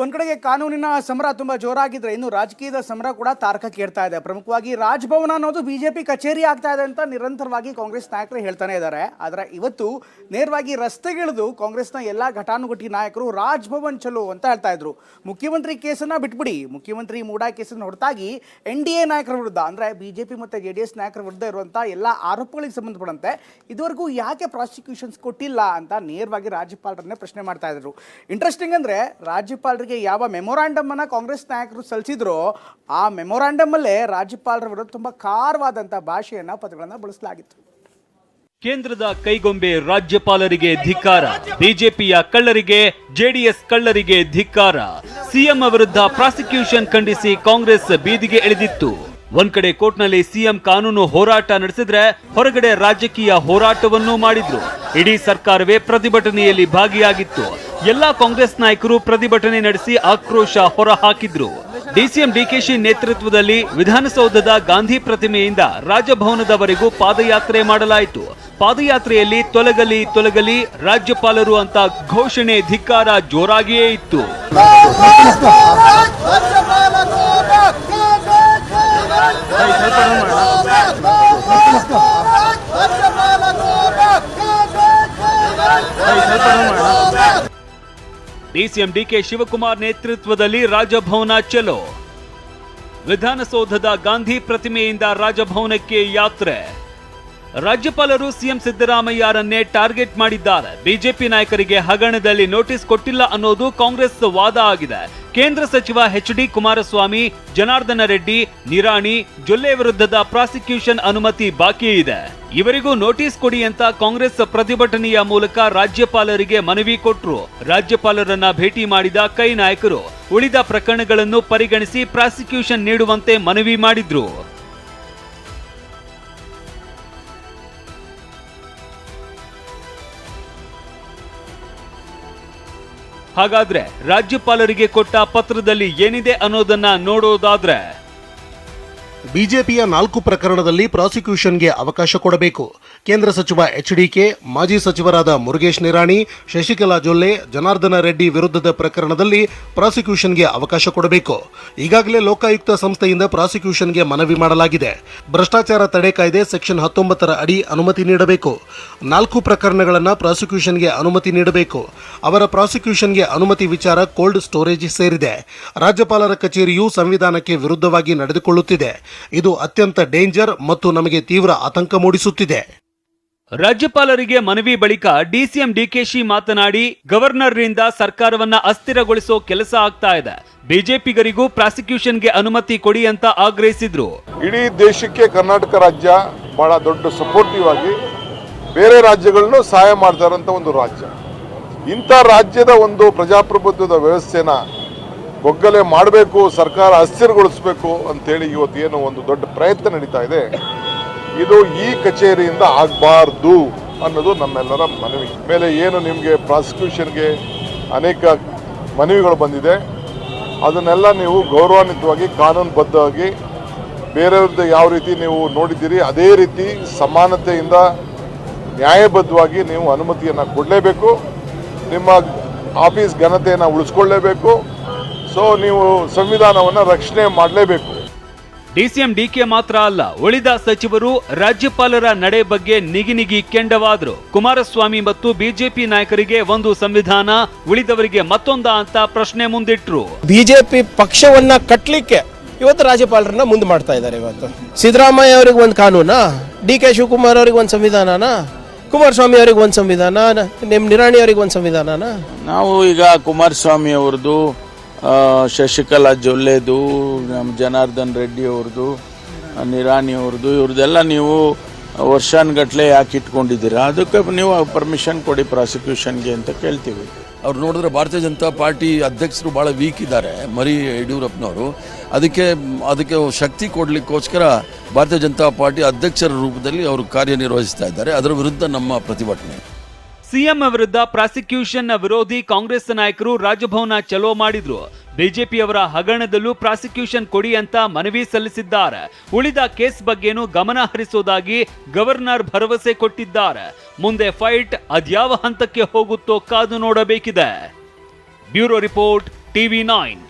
ಒಂದ್ ಕಡೆಗೆ ಕಾನೂನಿನ ಸಮರ ತುಂಬಾ ಜೋರಾಗಿದ್ರೆ ಇನ್ನು ರಾಜಕೀಯದ ಸಮರ ಕೂಡ ತಾರಕಕ್ಕೇರ್ತಾ ಇದೆ. ಪ್ರಮುಖವಾಗಿ ರಾಜಭವನ ಅನ್ನೋದು ಬಿಜೆಪಿ ಕಚೇರಿ ಆಗ್ತಾ ಇದೆ ಅಂತ ನಿರಂತರವಾಗಿ ಕಾಂಗ್ರೆಸ್ ನಾಯಕರು ಹೇಳ್ತಾನೆ ಇದ್ದಾರೆ. ಆದರೆ ಇವತ್ತು ನೇರವಾಗಿ ರಸ್ತೆಗಿಳಿದು ಕಾಂಗ್ರೆಸ್ನ ಎಲ್ಲಾ ಘಟಾನುಘಟಿ ನಾಯಕರು ರಾಜ್ಭವನ್ ಚಲೋ ಅಂತ ಹೇಳ್ತಾ ಇದ್ರು. ಮುಖ್ಯಮಂತ್ರಿ ಕೇಸನ್ನ ಬಿಟ್ಬಿಡಿ. ಮುಖ್ಯಮಂತ್ರಿ ಮೂಡಾ ಕೇಸನ್ನ ಹೊರತಾಗಿ ಎನ್ ಡಿ ಎ ನಾಯಕರ ವಿರುದ್ಧ, ಅಂದ್ರೆ ಬಿಜೆಪಿ ಮತ್ತೆ ಜೆ ಡಿ ಎಸ್ ನಾಯಕರ ವಿರುದ್ಧ ಇರುವಂಥ ಎಲ್ಲ ಆರೋಪಗಳಿಗೆ ಸಂಬಂಧಪಟ್ಟಂತೆ ಇದುವರೆಗೂ ಯಾಕೆ ಪ್ರಾಸಿಕ್ಯೂಷನ್ಸ್ ಕೊಟ್ಟಿಲ್ಲ ಅಂತ ನೇರವಾಗಿ ರಾಜ್ಯಪಾಲರನ್ನೇ ಪ್ರಶ್ನೆ ಮಾಡ್ತಾ ಇದ್ರು. ಇಂಟ್ರೆಸ್ಟಿಂಗ್ ಅಂದ್ರೆ ರಾಜ್ಯಪಾಲರಿಗೆ ಯಾವ ಮೆಮೊರಾಂಡಮ್ ಅನ್ನ ಕಾಂಗ್ರೆಸ್ ನಾಯಕರು ಸಲ್ಲಿಸಿದ್ರು ಆ ಮೆಮೊರಾಂಡಮ್ ಅಲ್ಲೇ ರಾಜ್ಯಪಾಲರ ವಿರುದ್ಧ ತುಂಬಾ ಖಾರವಾದಂತಹ ಭಾಷೆಯನ್ನ ಪದಗಳನ್ನ ಬಳಸಲಾಗಿತ್ತು. ಕೇಂದ್ರದ ಕೈಗೊಂಬೆ ರಾಜ್ಯಪಾಲರಿಗೆ ಧಿಕ್ಕಾರ, ಬಿಜೆಪಿಯ ಕಳ್ಳರಿಗೆ, ಜೆಡಿಎಸ್ ಕಳ್ಳರಿಗೆ ಧಿಕ್ಕಾರ. ಸಿಎಂ ವಿರುದ್ಧ ಪ್ರಾಸಿಕ್ಯೂಷನ್ ಖಂಡಿಸಿ ಕಾಂಗ್ರೆಸ್ ಬೀದಿಗೆ ಇಳಿದಿತ್ತು ಒಂದ್ ಕಡೆ ಕೋರ್ಟ್ನಲ್ಲಿ ಸಿಎಂ ಕಾನೂನು ಹೋರಾಟ ನಡೆಸಿದ್ರೆ ಹೊರಗಡೆ ರಾಜಕೀಯ ಹೋರಾಟವನ್ನೂ ಮಾಡಿದ್ರು. ಇಡೀ ಸರ್ಕಾರವೇ ಪ್ರತಿಭಟನೆಯಲ್ಲಿ ಭಾಗಿಯಾಗಿತ್ತು. ಎಲ್ಲಾ ಕಾಂಗ್ರೆಸ್ ನಾಯಕರು ಪ್ರತಿಭಟನೆ ನಡೆಸಿ ಆಕ್ರೋಶ ಹೊರಹಾಕಿದ್ರು. ಡಿಸಿಎಂ ಡಿಕೆಶಿ ನೇತೃತ್ವದಲ್ಲಿ ವಿಧಾನಸೌಧದ ಗಾಂಧಿ ಪ್ರತಿಮೆಯಿಂದ ರಾಜಭವನದವರೆಗೂ ಪಾದಯಾತ್ರೆ ಮಾಡಲಾಯಿತು. ಪಾದಯಾತ್ರೆಯಲ್ಲಿ ತೊಲಗಲಿ ತೊಲಗಲಿ ರಾಜ್ಯಪಾಲರು ಅಂತ ಘೋಷಣೆ ಧಿಕ್ಕಾರ ಜೋರಾಗಿಯೇ ಇತ್ತು. ಡಿಸಿಎಂ ಡಿಕೆ ಶಿವಕುಮಾರ್ ನೇತೃತ್ವದಲ್ಲಿ ರಾಜಭವನ ಚಲೋ. ವಿಧಾನಸೌಧದ ಗಾಂಧಿ ಪ್ರತಿಮೆಯಿಂದ ರಾಜಭವನಕ್ಕೆ ಯಾತ್ರೆ. ರಾಜ್ಯಪಾಲರು ಸಿಎಂ ಸಿದ್ದರಾಮಯ್ಯರನ್ನೇ ಟಾರ್ಗೆಟ್ ಮಾಡಿದ್ದಾರೆ. ಬಿಜೆಪಿ ನಾಯಕರಿಗೆ ಹಗರಣದಲ್ಲಿ ನೋಟಿಸ್ ಕೊಟ್ಟಿಲ್ಲ ಅನ್ನೋದು ಕಾಂಗ್ರೆಸ್ ವಾದ ಆಗಿದೆ. ಕೇಂದ್ರ ಸಚಿವ ಎಚ್ ಡಿ ಕುಮಾರಸ್ವಾಮಿ, ಜನಾರ್ದನ ರೆಡ್ಡಿ, ನಿರಾಣಿ, ಜೊಲ್ಲೆ ವಿರುದ್ಧದ ಪ್ರಾಸಿಕ್ಯೂಷನ್ ಅನುಮತಿ ಬಾಕಿ ಇದೆ. ಇವರಿಗೂ ನೋಟಿಸ್ ಕೊಡಿ ಅಂತ ಕಾಂಗ್ರೆಸ್ ಪ್ರತಿಭಟನೆಯ ಮೂಲಕ ರಾಜ್ಯಪಾಲರಿಗೆ ಮನವಿ ಕೊಟ್ರು. ರಾಜ್ಯಪಾಲರನ್ನ ಭೇಟಿ ಮಾಡಿದ ಕೈ ನಾಯಕರು. ಉಳಿದ ಪ್ರಕರಣಗಳನ್ನು ಪರಿಗಣಿಸಿ ಪ್ರಾಸಿಕ್ಯೂಷನ್ ನೀಡುವಂತೆ ಮನವಿ ಮಾಡಿದ್ರು. ಹಾಗಾದ್ರೆ ರಾಜ್ಯಪಾಲರಿಗೆ ಕೊಟ್ಟ ಪತ್ರದಲ್ಲಿ ಏನಿದೆ ಅನ್ನೋದನ್ನ ನೋಡೋದಾದ್ರೆ ಬಿಜೆಪಿಯ ನಾಲ್ಕು ಪ್ರಕರಣದಲ್ಲಿ ಪ್ರಾಸಿಕ್ಯೂಷನ್ಗೆ ಅವಕಾಶ ಕೊಡಬೇಕು. ಕೇಂದ್ರ ಸಚಿವ ಎಚ್ ಡಿಕೆ ಮಾಜಿ ಸಚಿವರಾದ ಮುರುಗೇಶ್ ನಿರಾಣಿ, ಶಶಿಕಲಾ ಜೊಲ್ಲೆ, ಜನಾರ್ದನ ರೆಡ್ಡಿ ವಿರುದ್ಧದ ಪ್ರಕರಣದಲ್ಲಿ ಪ್ರಾಸಿಕ್ಯೂಷನ್ಗೆ ಅವಕಾಶ ಕೊಡಬೇಕು. ಈಗಾಗಲೇ ಲೋಕಾಯುಕ್ತ ಸಂಸ್ಥೆಯಿಂದ ಪ್ರಾಸಿಕ್ಯೂಷನ್ಗೆ ಮನವಿ ಮಾಡಲಾಗಿದೆ. ಭ್ರಷ್ಟಾಚಾರ ತಡೆ ಕಾಯ್ದೆ ಸೆಕ್ಷನ್ ಹತ್ತೊಂಬತ್ತರ ಅಡಿ ಅನುಮತಿ ನೀಡಬೇಕು. ನಾಲ್ಕು ಪ್ರಕರಣಗಳನ್ನು ಪ್ರಾಸಿಕ್ಯೂಷನ್ಗೆ ಅನುಮತಿ ನೀಡಬೇಕು. ಅವರ ಪ್ರಾಸಿಕ್ಯೂಷನ್ಗೆ ಅನುಮತಿ ವಿಚಾರ ಕೋಲ್ಡ್ ಸ್ಟೋರೇಜ್ ಸೇರಿದೆ. ರಾಜ್ಯಪಾಲರ ಕಚೇರಿಯು ಸಂವಿಧಾನಕ್ಕೆ ವಿರುದ್ಧವಾಗಿ ನಡೆದುಕೊಳ್ಳುತ್ತಿದೆ. ಇದು ಅತ್ಯಂತ ಡೇಂಜರ್ ಮತ್ತು ನಮಗೆ ತೀವ್ರ ಆತಂಕ ಮೂಡಿಸುತ್ತಿದೆ. ರಾಜ್ಯಪಾಲರಿಗೆ ಮನವಿ ಬಳಿಕ ಡಿಸಿಎಂ ಡಿಕೆಶಿ ಮಾತನಾಡಿ ಗವರ್ನರ್ರಿಂದ ಸರ್ಕಾರವನ್ನ ಅಸ್ಥಿರಗೊಳಿಸೋ ಕೆಲಸ ಆಗ್ತಾ ಇದೆ. ಬಿಜೆಪಿಗರಿಗೂ ಪ್ರಾಸಿಕ್ಯೂಷನ್ಗೆ ಅನುಮತಿ ಕೊಡಿ ಅಂತ ಆಗ್ರಹಿಸಿದ್ರು. ಇಡೀ ದೇಶಕ್ಕೆ ಕರ್ನಾಟಕ ರಾಜ್ಯ ಬಹಳ ದೊಡ್ಡ ಸಪೋರ್ಟಿವ್ ಆಗಿ ಬೇರೆ ರಾಜ್ಯಗಳನ್ನು ಸಹಾಯ ಮಾಡ್ತಾರಂತ ಒಂದು ರಾಜ್ಯ. ಇಂಥ ರಾಜ್ಯದ ಒಂದು ಪ್ರಜಾಪ್ರಭುತ್ವದ ವ್ಯವಸ್ಥೆನ ಒಗ್ಗಲೆ ಮಾಡಬೇಕು, ಸರ್ಕಾರ ಅಸ್ಥಿರಗೊಳಿಸಬೇಕು ಅಂತೇಳಿ ಇವತ್ತು ಏನು ಒಂದು ದೊಡ್ಡ ಪ್ರಯತ್ನ ನಡೀತಾ ಇದೆ. ಇದು ಈ ಕಚೇರಿಯಿಂದ ಆಗಬಾರ್ದು ಅನ್ನೋದು ನಮ್ಮೆಲ್ಲರ ಮನವಿ. ಮೇಲೆ ಏನು ನಿಮಗೆ ಪ್ರಾಸಿಕ್ಯೂಷನ್ಗೆ ಅನೇಕ ಮನವಿಗಳು ಬಂದಿದೆ. ಅದನ್ನೆಲ್ಲ ನೀವು ಗೌರವಾನ್ವಿತವಾಗಿ, ಕಾನೂನುಬದ್ಧವಾಗಿ, ಬೇರೆಯವ್ರದ್ದು ಯಾವ ರೀತಿ ನೀವು ನೋಡಿದ್ದೀರಿ, ಅದೇ ರೀತಿ ಸಮಾನತೆಯಿಂದ ನ್ಯಾಯಬದ್ಧವಾಗಿ ನೀವು ಅನುಮತಿಯನ್ನು ಕೊಡಲೇಬೇಕು. ನಿಮ್ಮ ಆಫೀಸ್ ಘನತೆಯನ್ನು ಉಳಿಸ್ಕೊಳ್ಳೇಬೇಕು. ಸೊ ನೀವು ಸಂವಿಧಾನವನ್ನು ರಕ್ಷಣೆ ಮಾಡಲೇಬೇಕು. ಡಿಸಿಎಂ ಡಿಕೆ ಮಾತ್ರ ಅಲ್ಲ ಉಳಿದ ಸಚಿವರು ರಾಜ್ಯಪಾಲರ ನಡೆ ಬಗ್ಗೆ ನಿಗಿನಿಗಿ ಕೆಂಡವಾದರು. ಕುಮಾರಸ್ವಾಮಿ ಮತ್ತು ಬಿಜೆಪಿ ನಾಯಕರಿಗೆ ಒಂದು ಸಂವಿಧಾನ ಉಳಿದವರಿಗೆ ಮತ್ತೊಂದ ಅಂತ ಪ್ರಶ್ನೆ ಮುಂದಿಟ್ರು. ಬಿಜೆಪಿ ಪಕ್ಷವನ್ನ ಕಟ್ಟಲಿಕ್ಕೆ ಇವತ್ತು ರಾಜ್ಯಪಾಲರನ್ನ ಮುಂದೆ ಮಾಡ್ತಾ ಇದ್ದಾರೆ ಇವತ್ತು. ಸಿದ್ದರಾಮಯ್ಯ ಅವ್ರಿಗೆ ಒಂದು ಕಾನೂನಾ? ಡಿ ಕೆ ಶಿವಕುಮಾರ್ ಅವ್ರಿಗೆ ಒಂದು ಸಂವಿಧಾನನ? ಕುಮಾರಸ್ವಾಮಿ ಅವ್ರಿಗೆ ಒಂದು ಸಂವಿಧಾನ ನಿಮ್ಮ ನಿರಾಣಿ ಅವರಿಗೆ ಒಂದು ಸಂವಿಧಾನನ? ನಾವು ಈಗ ಕುಮಾರಸ್ವಾಮಿ ಅವ್ರದ್ದು ಆ, ಶಶಿಕಲಾ ಜೊಲ್ಲೆದು ನಮ್ಮ ಜನಾರ್ದನ್ ರೆಡ್ಡಿ ಅವ್ರದ್ದು ನಿರಾಣಿ ಅವ್ರದ್ದು ಇವ್ರದ್ದೆಲ್ಲ ನೀವು ವರ್ಷಾನ್ಗಟ್ಲೆ ಯಾಕೆ ಇಟ್ಕೊಂಡಿದ್ದೀರಾ? ಅದಕ್ಕೆ ನೀವು ಪರ್ಮಿಷನ್ ಕೊಡಿ ಪ್ರಾಸಿಕ್ಯೂಷನ್ಗೆ ಅಂತ ಕೇಳ್ತೀವಿ. ಅವ್ರು ನೋಡಿದ್ರೆ ಭಾರತೀಯ ಜನತಾ ಪಾರ್ಟಿ ಅಧ್ಯಕ್ಷರು ಭಾಳ ವೀಕ್ ಇದ್ದಾರೆ, ಮರಿ ಯಡಿಯೂರಪ್ಪನವರು. ಅದಕ್ಕೆ ಅದಕ್ಕೆ ಶಕ್ತಿ ಕೊಡಲಿಕ್ಕೋಸ್ಕರ ಭಾರತೀಯ ಜನತಾ ಪಾರ್ಟಿ ಅಧ್ಯಕ್ಷರ ರೂಪದಲ್ಲಿ ಅವರು ಕಾರ್ಯನಿರ್ವಹಿಸ್ತಾ ಇದ್ದಾರೆ. ಅದರ ವಿರುದ್ಧ ನಮ್ಮ ಪ್ರತಿಭಟನೆ. ಸಿಎಂ ವಿರುದ್ಧ ಪ್ರಾಸಿಕ್ಯೂಷನ್ ವಿರೋಧಿ ಕಾಂಗ್ರೆಸ್ ನಾಯಕರು ರಾಜಭವನ ಚಲೋ ಮಾಡಿದ್ರು. ಬಿಜೆಪಿಯವರ ಹಗರಣದಲ್ಲೂ ಪ್ರಾಸಿಕ್ಯೂಷನ್ ಕೊಡಿ ಅಂತ ಮನವಿ ಸಲ್ಲಿಸಿದ್ದಾರೆ. ಉಳಿದ ಕೇಸ್ ಬಗ್ಗೆನೂ ಗಮನ ಹರಿಸೋದಾಗಿ ಗವರ್ನರ್ ಭರವಸೆ ಕೊಟ್ಟಿದ್ದಾರೆ. ಮುಂದೆ ಫೈಟ್ ಅದ್ಯಾವ ಹಂತಕ್ಕೆ ಹೋಗುತ್ತೋ ಕಾದು ನೋಡಬೇಕಿದೆ. Bureau report, TV nine.